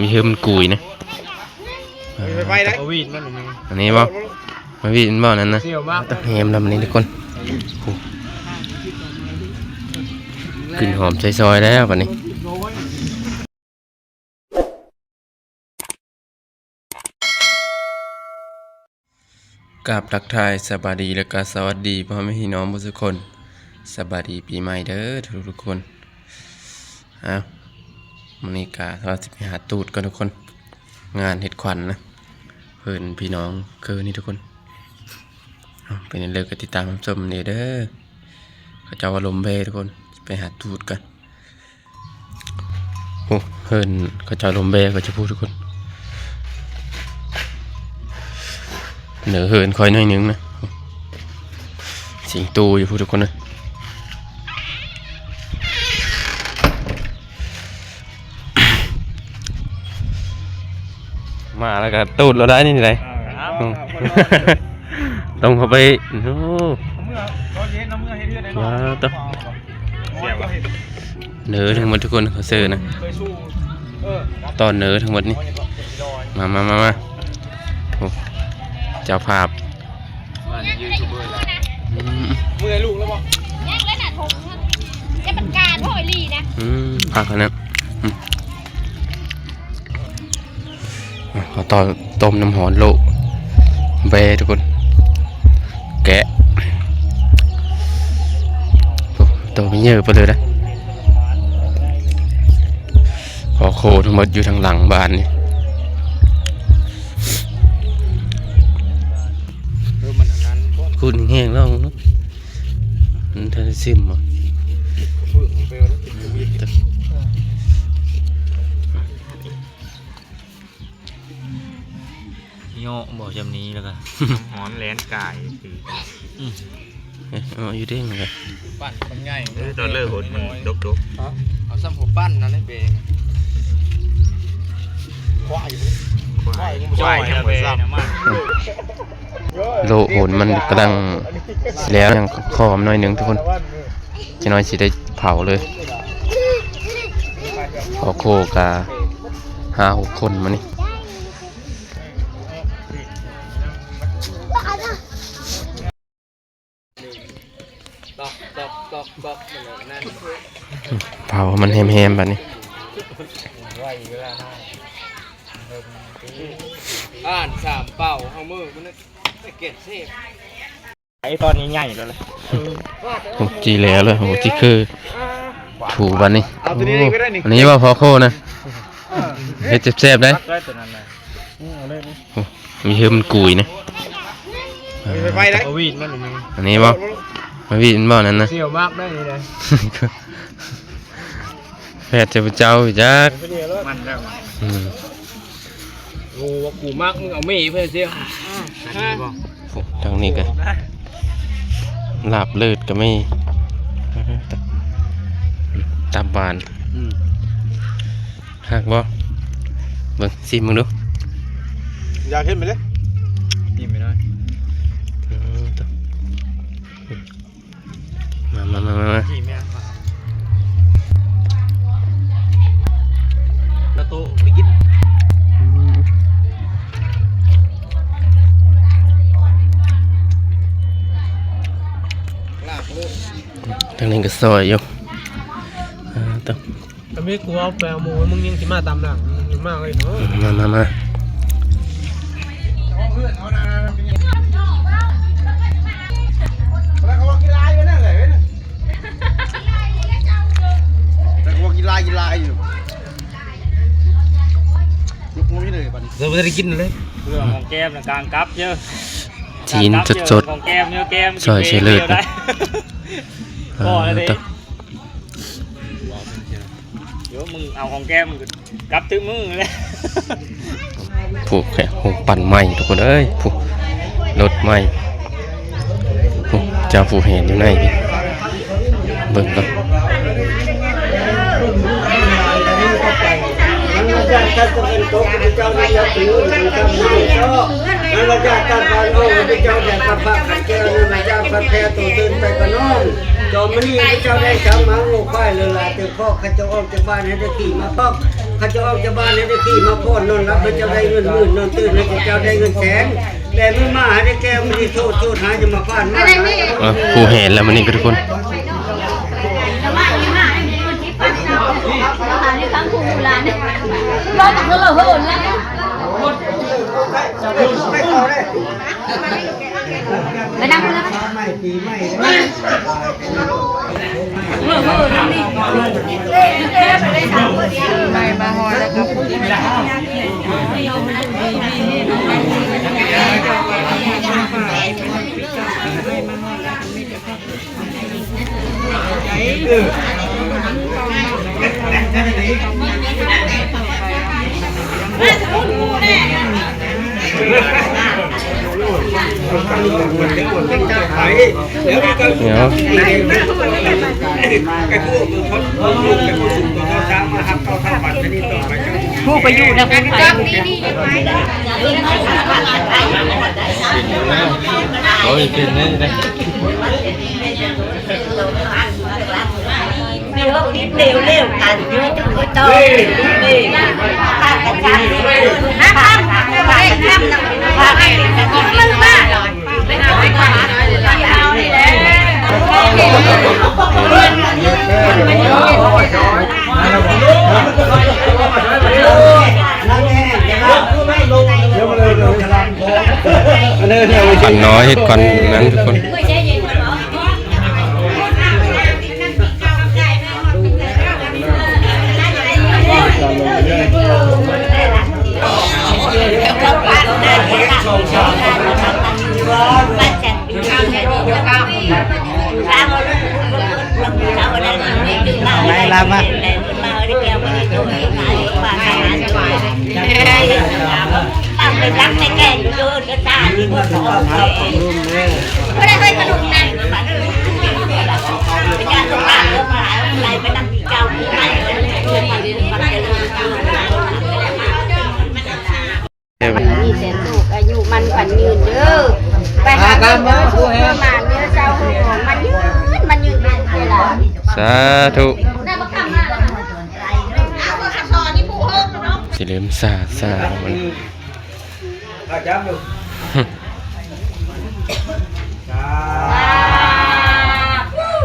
มีเฮือมันกุยนะไปได้เอาวีดมันอันนี้บ่มาวินบ่นั่นนะเสี่ยวมากต้องแฮมลำนี้ทุกคนโอ้กลิ่นหอมใส่ซอยแล้วป่ะนี้ กับทักทายสบายดีและก็สวัสดีพ่อแม่พี่น้องทุกคนสบายดีปีใหม่เด้อทุกทุกคนเอามันนี้กาเราจะไปหาตูดกันทุกคน งานเห็ดขวัญนะเพื่อนพี่น้องคือนี่ทุกคนเป็นเลิกกติดตามชมเด้อเด้อขาเจ้าว่าลมเพทุกคนไปหาตูดกันโอ้เฮินเขาเจ้าลมเบก็จะพูดทุกคน เหนือเฮินคอยหน่อยหนึงนะสิงตูอยู่พูดทุกคนนะมาแล้วก็ตูดเราได้นี่ไหนอืมต้องเข้าไปโอ้เมื่อเราเย็นน้ำเมื่อเฮ็ดเฮือนได้ว้าวต้องเสียบอะเนื้อทั้งหมดทุกคนเขาเสิร์ฟนะเคยสู้เออตอนเนื้อทั้งหมดนี่มามามามาโอ้ เจ้าภาพมันยูทูบเบอร์แล้วอืมเมื่อลูกแล้วบ่ยังแล้วน่ะทงจะเป็นการพ่อไอลีนะอืมพักกันนะอืมอะเขาตอนต้มน้ำหอนโลกเบทุกคน แกะโอ้ตัวไม่เยอะไปเลยนะขอโคทั้งหมดอยู่ทางหลังบ้านนี่ นั้นก็คุณแห้งแล้วนะมันทันซิมอะฝึกไปแล้วติดอยู่วีดโยบอกจำนี้แล้วกันหอนแลนกายคือเอ๊ะเอยู่เด้งเลยปั้นมันง่ายตอนเลิกหดมันดกดกเอาซ้ำหัวปั้นนั่นให้เบงควายควายควายยังไม่ซ้ำ โลโอนมันกำลังสิแล้วยังคอมน่อยหนึ่งทุกคนจะน้อยสิได้เผาเลยขอโคกาห้าหกคนมานี่ตอกตอกตอกตอกนั่นเผามันแฮมๆแบบนี้ ไม่เก็ตเซฟไอ้ตอนนี้ใหญ่แล้วเลยโอ้จีแล้วเลยโอ้จีคือถูบันนี้เอาตัวนี้ก็ได้นี่อันนี้ว่าพอโคนะเฮ็ดแซ่บๆได้ได้ตัวนั้นเลยเอาเลยโอ้มีเฮือมันกุยนะไปได้เอาวีดมันหนึ่งอันนี้บ่มาวินบ่นั่นนะเสี่ยวมากได้เลยแพทย์เจ้าเจ้าอยู่จักมันแล้วอืม โอ้ว่ากูมากมึงเอาไม่เพื่อนเสียโอ้ทางนี้กันลาบเลือดก็ไม่ตับบานหักบ่เบิ่งซิมึงดูอยากขึ้นไปเลยยิ้มไม่ได้อืมตัวมามามามามายิ้มไม่ได้แล้วโตไปกินางนี้ก็ซอยอยู่อ่าตัวแต่ไม่กลัวแปลโมมึงยังสิมาตามหลังยังมากเลยเนาะมามามาแล้วเขาว่ากินลายไปนั่นแหละแต่เขาว่ากินลายกินลายอยู่ลูกงงเลยปันเดี๋ยวจะได้กินเลยเรื่องของแก้มนะกลางกับเยอะจีนสดของแก้มเยอะแก้มซอยเชลเลิศนะๆๆ ก็อ่าแล้วดิตัวเดี๋ยวมึงเอาของแก้มมึงกลับถึงมึงเลยผูกแขนผูกปั่นใหม่ทุกคนเอ้ยผูกรถใหม่ผูกเจ้าผูกเห็นอยู่ไหนพี่เบิ่งก่อนท่านจะเป็นโต๊ะพระเจ้าได้ยับถือหรือทำให้ชอบนั่นเราจะตัดบานโอ้พระเจ้าแด่พระพักขันเจริญพระเจ้าพระแพรตัวตื่นไปกระน้อม จอมนี่เจ้าได้ช้างมังโลกไปเลยลาเตือข้อข้าเจ้าออกจากบ้านให้ได้ขี่มาพ่อข้าเจ้าออกจากบ้านให้ได้ขี่มาพ่อนอนรับพระเจ้าได้เงินหมื่นนอนตื่นให้พระเจ้าได้เงินแสนแต่ไม่มาให้ได้แก้วไม่ได้โทษโทษหายจะมาฟาดมาผู้เห็นแล้วมันนี่ทุกคนแต่ว่าอย่างนั้นให้มันที่ปัดเราเหาในครั้งคู่โบราณเนี่ยเราต้องเราเหินแล้ว ไม่เอาเลยไปนั่งแล้วไม่ปีไม่ไปมาหอแล้วก็พูดไอ้เดี๋ยวก็เดี๋ยวไอ้พวกมึงเขาเขาลูกไอ้พวกมึงเขาช้างมาหักเขาทำบัตรชนิดต่อไปกัน ผู้ไปอยู่นะคุณไปโอ้ยเป็นนี่นะมีโรคนิดเร็วเร็วกันเยอะจนก็โตนี่ข้ากันจังห้ามห้ามห้ามห้ามห้าม อันแน่เดี๋ยวไม่ลงเดี๋ยวมาเลยลงกระลำโค้งอันนี้เนี่ยควันน้อยเฮ็ดควันนั้นทุกคน รนี่ดึงมาไหนลามามาได้แก้วมาได้ตัวไหนมาหาจังหวะตั้งไปรักในแก่อยู่เดินก็ตาที่ว่าสองไม่ได้เคยกระดูกนั่งมาเดินไปจ้างตรงกางเรื่องอะไรไปนั่งเจ้าที่ไหนกันเลยมาเดินมาเดินมีแต่ลูกอายุมันฝันยืนเด้อไปหาเงิน สาธุได้บักคำมาแล้วเอาก็ขัดซอนี่ผู้ฮิมเนาะสิเริ่มซาซามันอาจารย์ดู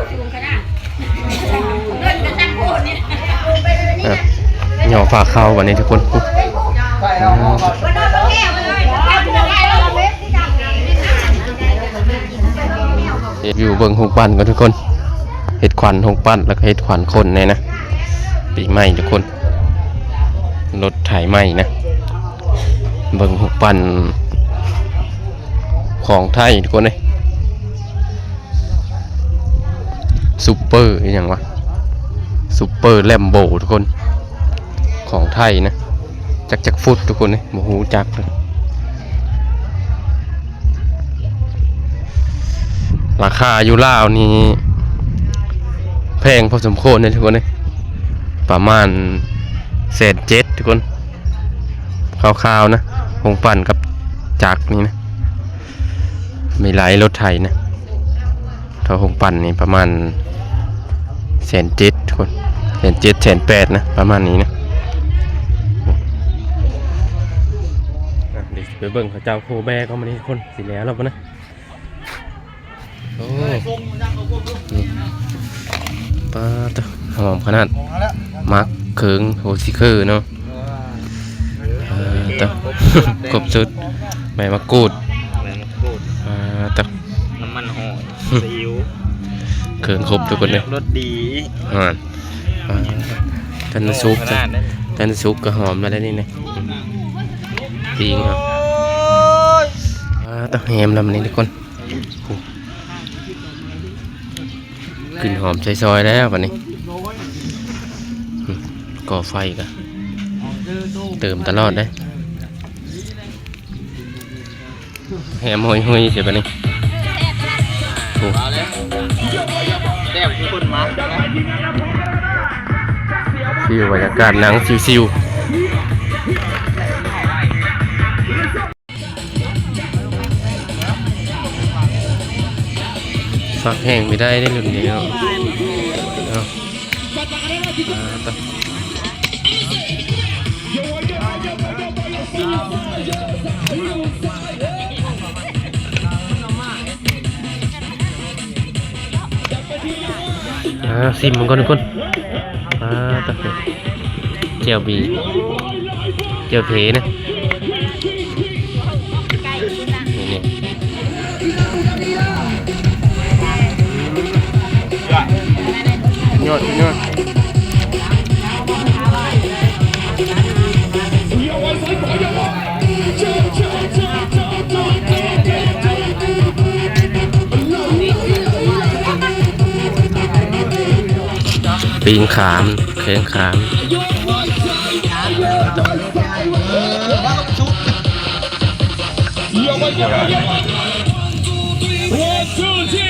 สูงขนาดเงินจะตั้งโคนเนี่หย่อฝากเข้าวันนี้ทุกคนอนแก้วเลยแก้วที่ไหนเราเล็บที่ดังเฮ็ดวิวเบิ่งหกปันกันทุกคน ควันหกปั้นแล้วก็เฮ็ดควันคนเนี่ยนะปีใหม่ทุกคนรถไถใหม่นะเบิ่งหกปั้นของไทยทุกคนเลยซูเปอร์อย่างวะซูเปอร์แลมโบทุกคน ของไทยนะจักจักฟุตทุกคนเลยโมหูจักเลยราคาอยู่ล่าวนี่ แพงพอสมควรเลยทุกคนเลยประมาณเศษเจ็ดทุกคนคร่าวๆนะหงปั่นกับจักรนี่นะมีหลายรถไถนะถ้าหงปั่นนี่ประมาณแสนเจ็ดทุกคนแสนเจ็ดแสนแปดนะ ประมาณนี้นะเดี๋ยวไปเบิ่งเขาเจ้าโคแบก็มานี่คนสิแล้วแล้วนะโอ้ ปลาตะหอมขนาดมักเคิงโหซิเคอร์เนาะปลาตะกบสุดใบมะกรูดตะน้ำมันหอยซีอิ๊วเคิงครบทุกคนเลยรสดีอ่านปลาทันซุปจ้ะทันซุปก็หอมแล้วนี่นะจริงครับปลาตะแฮมแล้วมันนี่ทุกคน กลิ่นหอมใช้ซอยแล้ววันนี้อืมก่อไฟกันเติมตลอดได้แหมหอยหอยเสียไปนี่โอ้เอาเลยแซ่บทุกคนมานะฟิวบรรยากาศหนังซิว ฝักแห้งไม่ได้ได้หรุ่นเดียวเอาอ่าต่อซิมมันก่อนทุกคนอ่าต่อเจียวบีเจียวเพนะ ยอดสุดยอดปีงขามแข้งขามเยี่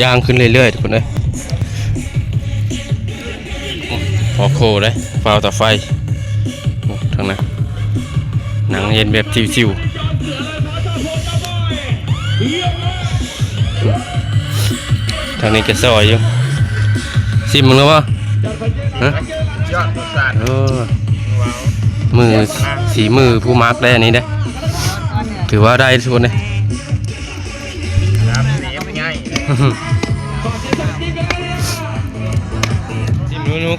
ย่างขึ้นเรื่อยๆทุกคนเลยพอโคเลยฟาวต่อไฟทางนั้นหนังเย็นแบบชิวๆทางนี้จะซอยอยู่ซิมมึงแล้ววะฮะยออมือสีมือผู้มาร์กได้อันนี้ได้ถือว่าได้ทุกคนเลย ไปง่ายซิมนุนุก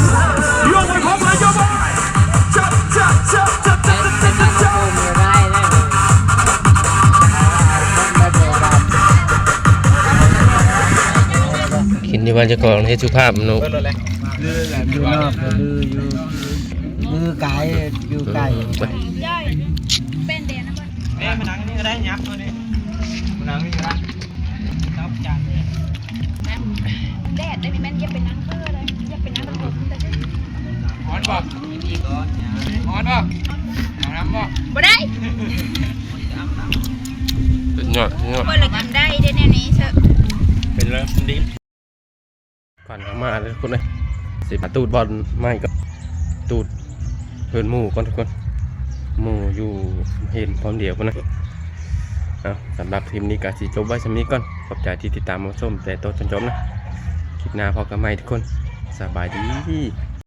อยู่บ้านเจ้าของให้สุภาพนุอยู่นอกลืออยู่ลือไก่อยู่ไก่ไปแม่มานั่งนี่ก็ได้ยักษ์ตัวนี้มานั่งนี่ก็ได้ครับจานแดดได้ไหมแม่นอย่าไปนั่งเพื่อเลยอย่าไปนั่งตะโกนแต่จะหอนบอกหอนบอกเอาน้ำบอกบ่ได้สุดยอดสุดยอดบ่ละกินได้เด้แนวนี้เถอะเป็นแล้วดีผ่านเข้า มาเลยทุกคนเลยสิมาตูดบอลไม่ก็ตูดเพื่อนหมู่ก่อนทุกคนหมู่อยู่เห็นพร้อมเดียวกันนะเอาสำหรับทีมนี้ก็สิจบไว้สำนี้ก่อนขอบใจที่ติดตามมาชมแต่โตจนจบนะคลิปหน้าพอกันใหม่ทุกคนสบายดี